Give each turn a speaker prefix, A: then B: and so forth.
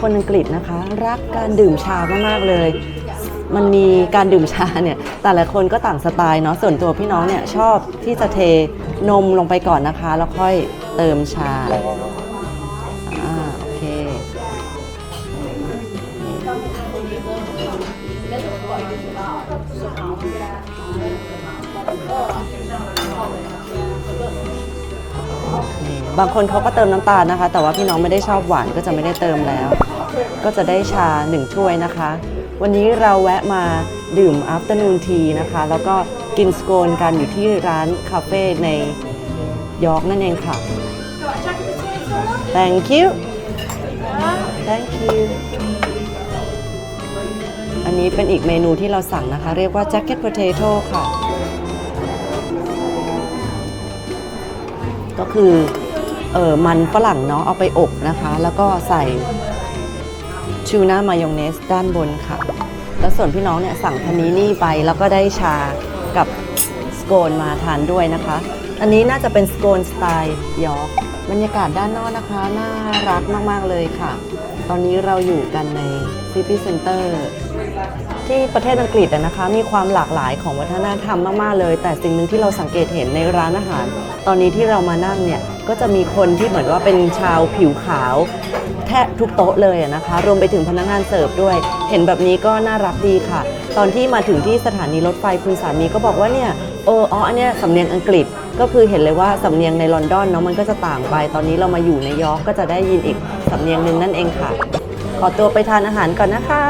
A: คนอังกฤษนะคะ รักการดื่มชามากๆเลย มันมีการดื่มชาเนี่ยแต่ละคนก็ต่างสไตล์เนาะส่วนตัวพี่น้องเนี่ยชอบที่จะเทนมลงไปก่อนนะคะ แล้วค่อยเติมชาอ่าโอเคนี่ บางคนเขาก็เติมน้ำตาลนะคะ แต่ว่าพี่น้องไม่ได้ชอบหวานก็จะไม่ได้เติมแล้ว ก็จะได้ชาหนึ่งถ้วยนะคะ วันนี้เราแวะมาดื่ม afternoon tea นะคะ แล้วก็กินสโกนกันอยู่ที่ร้านคาเฟ่ในยอร์กนั่นเองค่ะ thank you thank you อันนี้เป็นอีกเมนูที่เราสั่งนะคะ เรียกว่า jacket potato ค่ะ ก็คือ เออมันฝรั่งเนาะเอาไปอบนะคะ แล้วก็ใส่ชูน่ามายองเนสด้านบนค่ะ แล้วส่วนพี่น้องเนี่ยสั่งพานินี่ไปแล้วก็ได้ชากับสโกนมาทานด้วยนะคะ อันนี้น่าจะเป็นสโกนสไตล์ยอร์กบรรยากาศด้านนอกนะคะ น่ารักมาก ๆ เลยค่ะ ตอนนี้เราอยู่กันในซิตี้เซ็นเตอร์ที่ประเทศอังกฤษนะคะ มีความหลากหลายของวัฒนธรรมมาก ๆ เลย แต่สิ่งหนึ่งที่เราสังเกตเห็นในร้านอาหาร ตอนนี้ที่เรามานั่งเนี่ย ก็จะมีคนที่เหมือนว่าเป็นชาวผิวขาว แทบทุกโต๊ะเลยนะคะ รวมไปถึงพนักงานเสิร์ฟด้วย เห็นแบบนี้ก็น่ารักดีค่ะ ตอนที่มาถึงที่สถานีรถไฟคุณสามีก็บอกว่าเนี่ยเอออ๋ออันเนี้ยสำเนียงอังกฤษก็คือเห็นเลยว่าสำเนียงในลอนดอนเนาะมันก็จะต่างไป ตอนนี้เรามาอยู่ในยอร์กก็จะได้ยินอีกสำเนียงหนึ่งนั่นเองค่ะ ขอตัวไปทานอาหารก่อนนะคะ